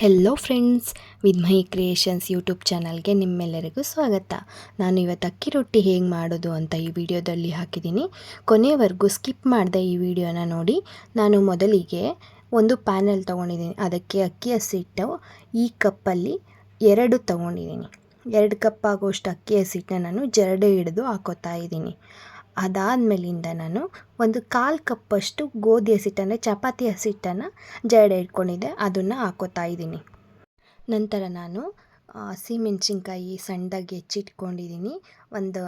Hello friends with my creations YouTube ಚಾನಲ್ಗೆ ನಿಮ್ಮೆಲ್ಲರಿಗೂ ಸ್ವಾಗತ. ನಾನು ಇವತ್ತು ಅಕ್ಕಿ ರೊಟ್ಟಿ ಹೇಗೆ ಮಾಡೋದು ಅಂತ ಈ ವಿಡಿಯೋದಲ್ಲಿ ಹಾಕಿದ್ದೀನಿ. ಕೊನೆವರೆಗೂ ಸ್ಕಿಪ್ ಮಾಡಿದೆ ಈ ವಿಡಿಯೋನ ನೋಡಿ. ನಾನು ಮೊದಲಿಗೆ ಒಂದು ಪ್ಯಾನಲ್ ತೊಗೊಂಡಿದ್ದೀನಿ. ಅದಕ್ಕೆ ಅಕ್ಕಿ ಹಸಿಟ್ಟು ಈ ಕಪ್ಪಲ್ಲಿ ಎರಡು ತೊಗೊಂಡಿದ್ದೀನಿ. ಎರಡು ಕಪ್ ಆಗೋಷ್ಟು ಅಕ್ಕಿ ಹಸಿಟ್ಟನ್ನ ನಾನು ಜರಡೆ ಹಿಡಿದು ಹಾಕೋತಾ ಇದ್ದೀನಿ. ಅದಾದಮೇಲಿಂದ ನಾನು ಒಂದು ಕಾಲು ಕಪ್ಪಷ್ಟು ಗೋಧಿ ಹಸಿಟ್ಟನ್ನು ಚಪಾತಿ ಹಸಿಟ್ಟನ್ನು ಜಡೆ ಇಟ್ಕೊಂಡಿದ್ದೆ ಅದನ್ನು ಹಾಕೋತಾ ಇದ್ದೀನಿ. ನಂತರ ನಾನು ಹಸಿಮೆಣ್ಸಿನ್ಕಾಯಿ ಸಣ್ಣದಾಗಿ ಹೆಚ್ಚಿಟ್ಕೊಂಡಿದ್ದೀನಿ. ಒಂದು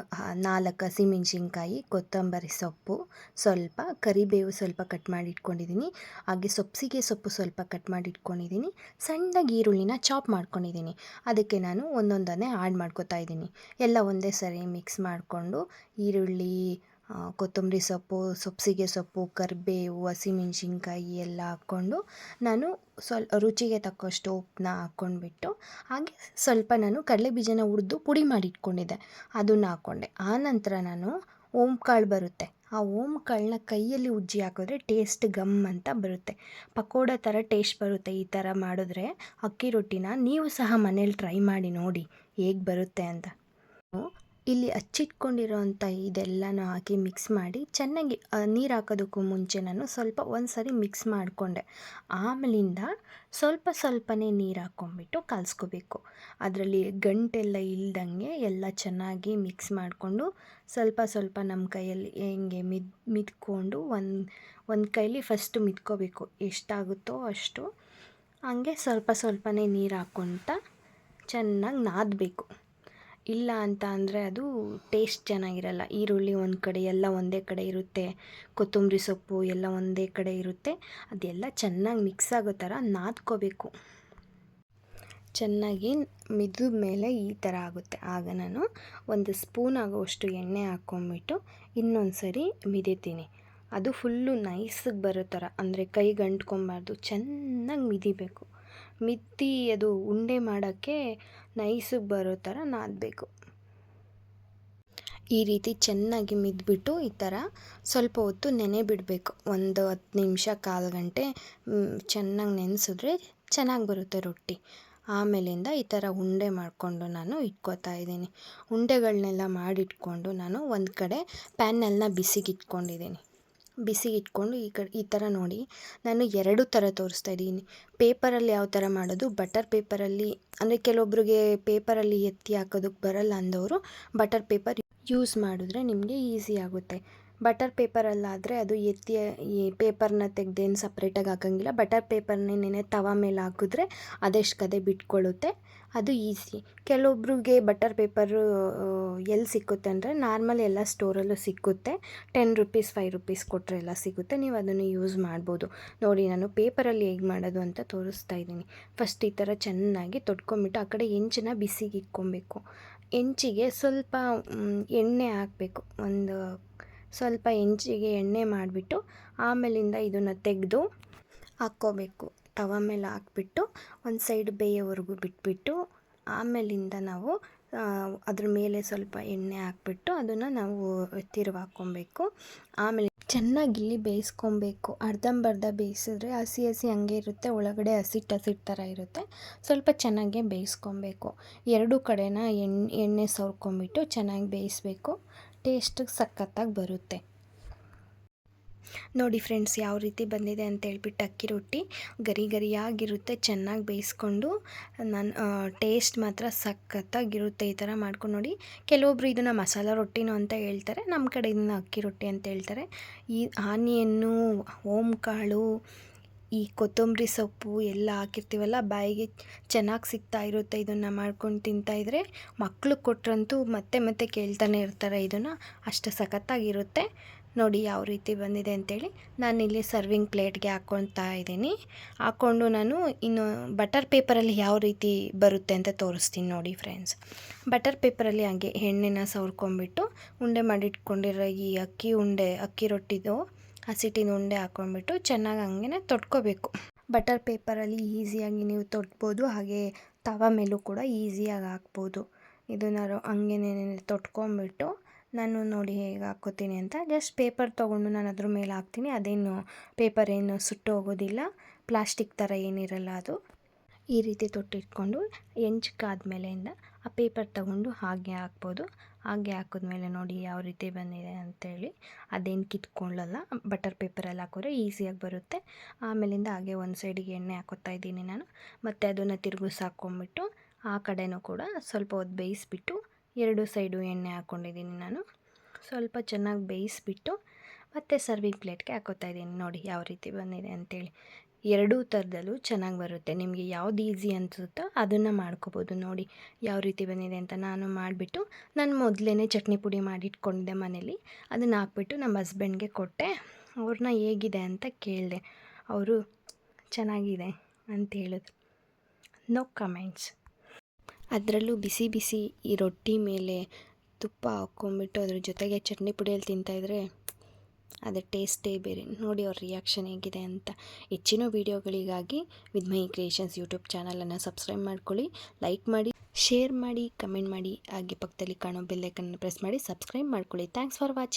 ನಾಲ್ಕು ಹಸಿಮೆಣ್ಸಿನ್ಕಾಯಿ ಕೊತ್ತಂಬರಿ ಸೊಪ್ಪು ಸ್ವಲ್ಪ, ಕರಿಬೇವು ಸ್ವಲ್ಪ ಕಟ್ ಮಾಡಿ ಇಟ್ಕೊಂಡಿದ್ದೀನಿ ಹಾಗೆ ಸೊಪ್ಸಿಗೆ ಸೊಪ್ಪು ಸ್ವಲ್ಪ ಕಟ್ ಮಾಡಿ ಇಟ್ಕೊಂಡಿದ್ದೀನಿ ಸಣ್ಣದಾಗಿ ಈರುಳ್ಳಿನ ಚಾಪ್ ಮಾಡ್ಕೊಂಡಿದ್ದೀನಿ. ಅದಕ್ಕೆ ನಾನು ಒಂದೊಂದನ್ನೇ ಆ್ಯಡ್ ಮಾಡ್ಕೊತಾ ಇದ್ದೀನಿ. ಎಲ್ಲ ಒಂದೇ ಸರಿ ಮಿಕ್ಸ್ ಮಾಡಿಕೊಂಡು ಈರುಳ್ಳಿ ಕೊತ್ತಂಬರಿ ಸೊಪ್ಪು, ಸೊಪ್ಸಿಗೆ ಸೊಪ್ಪು ಕರಿಬೇವು ಹಸಿಮೆಣ್ಸಿನ್ಕಾಯಿ ಎಲ್ಲ ಹಾಕ್ಕೊಂಡು ನಾನು ಸ್ವಲ್, ರುಚಿಗೆ ತಕ್ಕಷ್ಟು ಉಪ್ಪನ್ನ ಹಾಕ್ಕೊಂಡ್ಬಿಟ್ಟು ಹಾಗೆ ಸ್ವಲ್ಪ ನಾನು ಕಡಲೆ ಬೀಜನ ಹುರಿದು ಪುಡಿ ಮಾಡಿ ಇಟ್ಕೊಂಡಿದ್ದೆ ಅದನ್ನು ಹಾಕ್ಕೊಂಡೆ. ಆನಂತರ ನಾನು ಓಮ್ ಕಾಳು ಬರುತ್ತೆ. ಆ ಓಮ್ ಕಾಳನ್ನ ಕೈಯಲ್ಲಿ ಉಜ್ಜಿ ಹಾಕಿದ್ರೆ ಟೇಸ್ಟ್ ಗಮ್ ಅಂತ ಬರುತ್ತೆ. ಪಕೋಡ ಥರ ಟೇಸ್ಟ್ ಬರುತ್ತೆ ಈ ಥರ ಮಾಡಿದ್ರೆ ಅಕ್ಕಿ ರೊಟ್ಟಿನ ನೀವು ಸಹ ಮನೇಲಿ ಟ್ರೈ ಮಾಡಿ ನೋಡಿ ಹೇಗೆ ಬರುತ್ತೆ ಅಂತ. ಇಲ್ಲಿ ಹಚ್ಚಿಟ್ಕೊಂಡಿರೋಂಥ ಇದೆಲ್ಲನೂ ಹಾಕಿ ಮಿಕ್ಸ್ ಮಾಡಿ ಚೆನ್ನಾಗಿ ನೀರು ಹಾಕೋದಕ್ಕೂ ಮುಂಚೆ ನಾನು ಸ್ವಲ್ಪ ಒಂದು ಸರಿ ಮಿಕ್ಸ್ ಮಾಡಿಕೊಂಡೆ. ಆಮೇಲಿಂದ ಸ್ವಲ್ಪ ಸ್ವಲ್ಪನೇ ನೀರು ಹಾಕ್ಕೊಂಬಿಟ್ಟು ಕಲಸ್ಕೋಬೇಕು. ಅದರಲ್ಲಿ ಗಂಟೆಲ್ಲ ಇಲ್ದಂಗೆ ಎಲ್ಲ ಚೆನ್ನಾಗಿ ಮಿಕ್ಸ್ ಮಾಡಿಕೊಂಡು ಸ್ವಲ್ಪ ಸ್ವಲ್ಪ ನಮ್ಮ ಕೈಯಲ್ಲಿ ಹೆಂಗೆ ಮಿದ್, ಮಿದ್ಕೊಂಡು ಒಂದು ಒಂದು ಕೈಲಿ ಫಸ್ಟು ಮಿದ್ಕೋಬೇಕು. ಎಷ್ಟಾಗುತ್ತೋ ಅಷ್ಟು ಹಂಗೆ ಸ್ವಲ್ಪ ಸ್ವಲ್ಪನೇ ನೀರು ಹಾಕ್ಕೊತ ಚೆನ್ನಾಗಿ ನಾದಬೇಕು. ಇಲ್ಲ ಅಂತ ಅಂದರೆ ಅದು ಟೇಸ್ಟ್ ಚೆನ್ನಾಗಿರಲ್ಲ. ಈರುಳ್ಳಿ ಒಂದು ಕಡೆ, ಎಲ್ಲ ಒಂದೇ ಕಡೆ ಇರುತ್ತೆ. ಕೊತ್ತಂಬರಿ ಸೊಪ್ಪು ಎಲ್ಲ ಒಂದೇ ಕಡೆ ಇರುತ್ತೆ. ಅದೆಲ್ಲ ಚೆನ್ನಾಗಿ ಮಿಕ್ಸ್ ಆಗೋ ಥರ ನಾದ್ಕೋಬೇಕು. ಚೆನ್ನಾಗಿ ಮಿದ್ದ ಮೇಲೆ ಈ ಥರ ಆಗುತ್ತೆ. ಆಗ ನಾನು ಒಂದು ಸ್ಪೂನ್ ಆಗೋವಷ್ಟು ಎಣ್ಣೆ ಹಾಕ್ಕೊಂಬಿಟ್ಟು ಇನ್ನೊಂದು ಸರಿ ಮಿದಿತೀನಿ. ಅದು ಫುಲ್ಲು ನೈಸಿಗೆ ಬರೋ ಥರ ಅಂದರೆ ಕೈಗೆ ಅಂಟ್ಕೊಬಾರ್ದು ಚೆನ್ನಾಗಿ ಮಿದಿಬೇಕು. ಮಿತ್ತಿ ಅದು ಉಂಡೆ ಮಾಡೋಕ್ಕೆ ನೈಸಿಗೆ ಬರೋ ಥರ ನಾದಬೇಕು. ಈ ರೀತಿ ಚೆನ್ನಾಗಿ ಮಿದ್ಬಿಟ್ಟು ಈ ಥರ ಸ್ವಲ್ಪ ಹೊತ್ತು ನೆನೆ ಬಿಡಬೇಕು. ಒಂದು ಹತ್ತು ನಿಮಿಷ, ಕಾಲು ಗಂಟೆ ಚೆನ್ನಾಗಿ ನೆನೆಸಿದ್ರೆ ಚೆನ್ನಾಗಿ ಬರುತ್ತೆ ರೊಟ್ಟಿ. ಆಮೇಲಿಂದ ಈ ಥರ ಉಂಡೆ ಮಾಡಿಕೊಂಡು ನಾನು ಇಟ್ಕೋತಾ ಇದ್ದೀನಿ. ಉಂಡೆಗಳನ್ನೆಲ್ಲ ಮಾಡಿಟ್ಕೊಂಡು ನಾನು ಒಂದು ಕಡೆ ಪ್ಯಾನಲ್ನ ಬಿಸಿಗೆ ಇಟ್ಕೊಂಡಿದ್ದೀನಿ ಬಿಸಿ ಇಟ್ಕೊಂಡು ಈ ಕಡೆ, ಈ ಥರ ನೋಡಿ. ನಾನು ಎರಡು ಥರ ತೋರಿಸ್ತಾ ಇದ್ದೀನಿ. ಪೇಪರಲ್ಲಿ ಯಾವ ಥರ ಮಾಡೋದು? ಬಟರ್ ಪೇಪರಲ್ಲಿ, ಅಂದರೆ ಕೆಲವೊಬ್ರಿಗೆ ಪೇಪರಲ್ಲಿ ಎತ್ತಿ ಹಾಕೋದಕ್ಕೆ ಬರಲ್ಲ ಅಂದವರು ಬಟರ್ ಪೇಪರ್ ಯೂಸ್ ಮಾಡಿದ್ರೆ ನಿಮಗೆ ಈಸಿ ಆಗುತ್ತೆ. ಬಟರ್ ಪೇಪರಲ್ಲಾದರೆ ಅದು ಎತ್ತಿ, ಈ ಪೇಪರ್ನ ತೆಗ್ದೇನು ಸಪ್ರೇಟಾಗಿ ಹಾಕೋಂಗಿಲ್ಲ. ಬಟರ್ ಪೇಪರ್ನೇ ನೆನೆ ತವ ಮೇಲೆ ಹಾಕಿದ್ರೆ ಅದೆಷ್ಟು ಬಿಟ್ಕೊಳ್ಳುತ್ತೆ? ಅದು ಈಸಿ ಕೆಲವೊಬ್ರಿಗೆ ಬಟರ್ ಪೇಪರು ಎಲ್ಲಿ ಸಿಕ್ಕುತ್ತೆ ಅಂದರೆ ನಾರ್ಮಲ್ ಎಲ್ಲ ಸ್ಟೋರಲ್ಲೂ ಸಿಕ್ಕುತ್ತೆ. ಟೆನ್ ರುಪೀಸ್ ಫೈವ್ ರುಪೀಸ್ ಕೊಟ್ಟರೆ ಎಲ್ಲ ಸಿಗುತ್ತೆ ನೀವು ಅದನ್ನು ಯೂಸ್ ಮಾಡ್ಬೋದು. ನೋಡಿ, ನಾನು ಪೇಪರಲ್ಲಿ ಹೇಗೆ ಮಾಡೋದು ಅಂತ ತೋರಿಸ್ತಾ ಇದ್ದೀನಿ. ಫಸ್ಟ್ ಈ ಥರ ಚೆನ್ನಾಗಿ ತೊಟ್ಕೊಂಬಿಟ್ಟು ಆ ಕಡೆ ಹೆಂಚನ್ನ ಬಿಸಿಗೆ ಇಟ್ಕೊಬೇಕು. ಹೆಂಚಿಗೆ ಸ್ವಲ್ಪ ಎಣ್ಣೆ ಹಾಕಬೇಕು. ಒಂದು ಸ್ವಲ್ಪ ಹೆಂಚಿಗೆ ಎಣ್ಣೆ ಮಾಡಿಬಿಟ್ಟು ಆಮೇಲಿಂದ ಇದನ್ನು ತೆಗೆದು ಹಾಕ್ಕೋಬೇಕು. ತವ ಮೇಲೆ ಹಾಕ್ಬಿಟ್ಟು ಒಂದು ಸೈಡ್ ಬೇಯೋವರೆಗೂ ಬಿಟ್ಬಿಟ್ಟು ಆಮೇಲಿಂದ ನಾವು ಅದ್ರ ಮೇಲೆ ಸ್ವಲ್ಪ ಎಣ್ಣೆ ಹಾಕ್ಬಿಟ್ಟು ಅದನ್ನು ನಾವು ತಿರುವಿ ಹಾಕ್ಕೊಬೇಕು ಆಮೇಲೆ ಚೆನ್ನಾಗಿ ಇಲ್ಲಿ ಬೇಯಿಸ್ಕೊಬೇಕು. ಅರ್ಧಂಬರ್ಧ ಬೇಯಿಸಿದ್ರೆ ಹಸಿ ಹಸಿ ಹಂಗೆ ಇರುತ್ತೆ, ಒಳಗಡೆ ಹಸಿಟ್ಟು ಹಸಿಟ್ಟು ಥರ ಇರುತ್ತೆ. ಸ್ವಲ್ಪ ಚೆನ್ನಾಗೇ ಬೇಯಿಸ್ಕೊಬೇಕು. ಎರಡೂ ಕಡೆನ ಎಣ್ಣೆ ಎಣ್ಣೆ ಸವ್ರ್ಕೊಂಬಿಟ್ಟು ಚೆನ್ನಾಗಿ ಬೇಯಿಸ್ಬೇಕು. ಟೇಸ್ಟಿಗೆ ಸಖತ್ತಾಗಿ ಬರುತ್ತೆ. ನೋಡಿ ಫ್ರೆಂಡ್ಸ್ ಯಾವ ರೀತಿ ಬಂದಿದೆ ಅಂತ ಹೇಳ್ಬಿಟ್ಟು ಅಕ್ಕಿ ರೊಟ್ಟಿ ಗರಿ ಗರಿಯಾಗಿರುತ್ತೆ, ಚೆನ್ನಾಗಿ ಬೇಯಿಸ್ಕೊಂಡು ನಾನು ಟೇಸ್ಟ್ ಮಾತ್ರ ಸಖತ್ತಾಗಿರುತ್ತೆ ಈ ಥರ ಮಾಡ್ಕೊಂಡು ನೋಡಿ. ಕೆಲವೊಬ್ರು ಇದನ್ನು ಮಸಾಲ ರೊಟ್ಟಿನೂ ಅಂತ ಹೇಳ್ತಾರೆ ನಮ್ಮ ಕಡೆ ಇದನ್ನು ಅಕ್ಕಿ ರೊಟ್ಟಿ ಅಂತ ಹೇಳ್ತಾರೆ. ಈ ಆನಿಯನ್ನು ಓಮ್ ಕಾಳು ಈ ಕೊತ್ತಂಬರಿ ಸೊಪ್ಪು ಎಲ್ಲ ಹಾಕಿರ್ತೀವಲ್ಲ, ಬಾಯಿಗೆ ಚೆನ್ನಾಗಿ ಸಿಗ್ತಾ ಇರುತ್ತೆ ಇದನ್ನು ಮಾಡ್ಕೊಂಡು ತಿಂತಾಯಿದ್ರೆ ಮಕ್ಕಳು ಕೊಟ್ರಂತೂ ಮತ್ತೆ ಮತ್ತೆ ಕೇಳ್ತಾನೆ ಇರ್ತಾರೆ ಇದನ್ನು, ಅಷ್ಟು ಸಖತ್ತಾಗಿರುತ್ತೆ. ನೋಡಿ ಯಾವ ರೀತಿ ಬಂದಿದೆ ಅಂತೇಳಿ ನಾನಿಲ್ಲಿ ಸರ್ವಿಂಗ್ ಪ್ಲೇಟ್ಗೆ ಹಾಕ್ಕೊತಾ ಇದ್ದೀನಿ. ಹಾಕ್ಕೊಂಡು ನಾನು ಇನ್ನು ಬಟರ್ ಪೇಪರಲ್ಲಿ ಯಾವ ರೀತಿ ಬರುತ್ತೆ ಅಂತ ತೋರಿಸ್ತೀನಿ ನೋಡಿ ಫ್ರೆಂಡ್ಸ್ ಬಟರ್ ಪೇಪರಲ್ಲಿ ಹಾಗೆ ಎಣ್ಣೆನ ಸವರ್ಕೊಂಬಿಟ್ಟು ಉಂಡೆ ಮಾಡಿಟ್ಕೊಂಡಿರೋ ಈ ಅಕ್ಕಿ ಉಂಡೆ, ಅಕ್ಕಿ ರೊಟ್ಟಿದು ಹಸಿಟ್ಟಿನ ಉಂಡೆ ಹಾಕ್ಕೊಂಡ್ಬಿಟ್ಟು ಚೆನ್ನಾಗಿ ಹಂಗೆ ತೊಟ್ಕೋಬೇಕು. ಬಟರ್ ಪೇಪರಲ್ಲಿ ಈಸಿಯಾಗಿ ನೀವು ತೊಟ್ಬೋದು, ಹಾಗೆ ತವ ಮೇಲೂ ಕೂಡ ಈಸಿಯಾಗಿ ಹಾಕ್ಬೋದು. ಇದನ್ನು ಹಂಗೇನೆ ತೊಟ್ಕೊಂಬಿಟ್ಟು ನಾನು ನೋಡಿ ಹೇಗೆ ಹಾಕ್ಕೋತೀನಿ ಅಂತ. ಜಸ್ಟ್ ಪೇಪರ್ ತೊಗೊಂಡು ನಾನು ಅದ್ರ ಮೇಲೆ ಹಾಕ್ತೀನಿ. ಅದೇನು ಪೇಪರ್ ಏನು ಸುಟ್ಟು ಹೋಗೋದಿಲ್ಲ. ಪ್ಲಾಸ್ಟಿಕ್ ಥರ ಏನಿರಲ್ಲ ಅದು. ಈ ರೀತಿ ತೊಟ್ಟಿಟ್ಕೊಂಡು ಹೆಂಚ್ಕಾದ್ಮೇಲೆಯಿಂದ ಆ ಪೇಪರ್ ತಗೊಂಡು ಹಾಗೆ ಹಾಕ್ಬೋದು. ಹಾಗೆ ಹಾಕಿದ್ಮೇಲೆ ನೋಡಿ ಯಾವ ರೀತಿ ಬಂದಿದೆ ಅಂತೇಳಿ. ಅದೇನು ಕಿತ್ಕೊಳ್ಳಲ್ಲ. ಬಟರ್ ಪೇಪರಲ್ಲಿ ಹಾಕಿದ್ರೆ ಈಸಿಯಾಗಿ ಬರುತ್ತೆ. ಆಮೇಲಿಂದ ಹಾಗೆ ಒಂದು ಸೈಡಿಗೆ ಎಣ್ಣೆ ಹಾಕೋತಾ ಇದ್ದೀನಿ ನಾನು. ಮತ್ತು ಅದನ್ನು ತಿರುಗಿಸಿ ಹಾಕ್ಕೊಂಬಿಟ್ಟು ಆ ಕಡೆನೂ ಕೂಡ ಸ್ವಲ್ಪ ಹೊತ್ತು ಬೇಯಿಸ್ಬಿಟ್ಟು ಎರಡು ಸೈಡು ಎಣ್ಣೆ ಹಾಕ್ಕೊಂಡಿದ್ದೀನಿ ನಾನು. ಸ್ವಲ್ಪ ಚೆನ್ನಾಗಿ ಬೇಯಿಸ್ಬಿಟ್ಟು ಮತ್ತು ಸರ್ವಿಂಗ್ ಪ್ಲೇಟ್ಗೆ ಹಾಕೋತಾ ಇದ್ದೀನಿ. ನೋಡಿ ಯಾವ ರೀತಿ ಬಂದಿದೆ ಅಂತೇಳಿ. ಎರಡೂ ಥರದಲ್ಲೂ ಚೆನ್ನಾಗಿ ಬರುತ್ತೆ. ನಿಮಗೆ ಯಾವ್ದು ಈಸಿ ಅನಿಸುತ್ತೋ ಅದನ್ನು ಮಾಡ್ಕೋಬೋದು. ನೋಡಿ ಯಾವ ರೀತಿ ಬಂದಿದೆ ಅಂತ ನಾನು ಮಾಡಿಬಿಟ್ಟು ನಾನು ಮೊದಲೇ ಚಟ್ನಿ ಪುಡಿ ಮಾಡಿಟ್ಕೊಂಡಿದ್ದೆ ಮನೇಲಿ. ಅದನ್ನು ಹಾಕ್ಬಿಟ್ಟು ನಮ್ಮ ಹಸ್ಬೆಂಡ್ಗೆ ಕೊಟ್ಟೆ. ಅವ್ರನ್ನ ಹೇಗಿದೆ ಅಂತ ಕೇಳಿದೆ. ಅವರು ಚೆನ್ನಾಗಿದೆ ಅಂತ ಹೇಳಿದ್ರು. ನೋ ಕಮೆಂಟ್ಸ್ ಅದರಲ್ಲೂ ಬಿಸಿ ಬಿಸಿ ಈ ರೊಟ್ಟಿ ಮೇಲೆ ತುಪ್ಪ ಹಾಕ್ಕೊಂಬಿಟ್ಟು ಅದ್ರ ಜೊತೆಗೆ ಚಟ್ನಿ ಪುಡಿಯಲ್ಲಿ ತಿಂತಾಯಿದ್ರೆ ಅದರ ಟೇಸ್ಟೇ ಬೇರೆ. ನೋಡಿ ಅವ್ರ ರಿಯಾಕ್ಷನ್ ಹೇಗಿದೆ ಅಂತ. ಹೆಚ್ಚಿನ ವೀಡಿಯೋಗಳಿಗಾಗಿ ವಿದ್ಮೈ ಕ್ರಿಯೇಷನ್ಸ್ ಯೂಟ್ಯೂಬ್ ಚಾನಲನ್ನು ಸಬ್ಸ್ಕ್ರೈಬ್ ಮಾಡ್ಕೊಳ್ಳಿ ಲೈಕ್ ಮಾಡಿ ಶೇರ್ ಮಾಡಿ ಕಮೆಂಟ್ ಮಾಡಿ ಹಾಗೆ ಪಕ್ಕದಲ್ಲಿ ಕಾಣೋ ಬೆಲ್ಲೈಕನ್ನು ಪ್ರೆಸ್ ಮಾಡಿ ಸಬ್ಸ್ಕ್ರೈಬ್ ಮಾಡ್ಕೊಳ್ಳಿ. Thanks for watching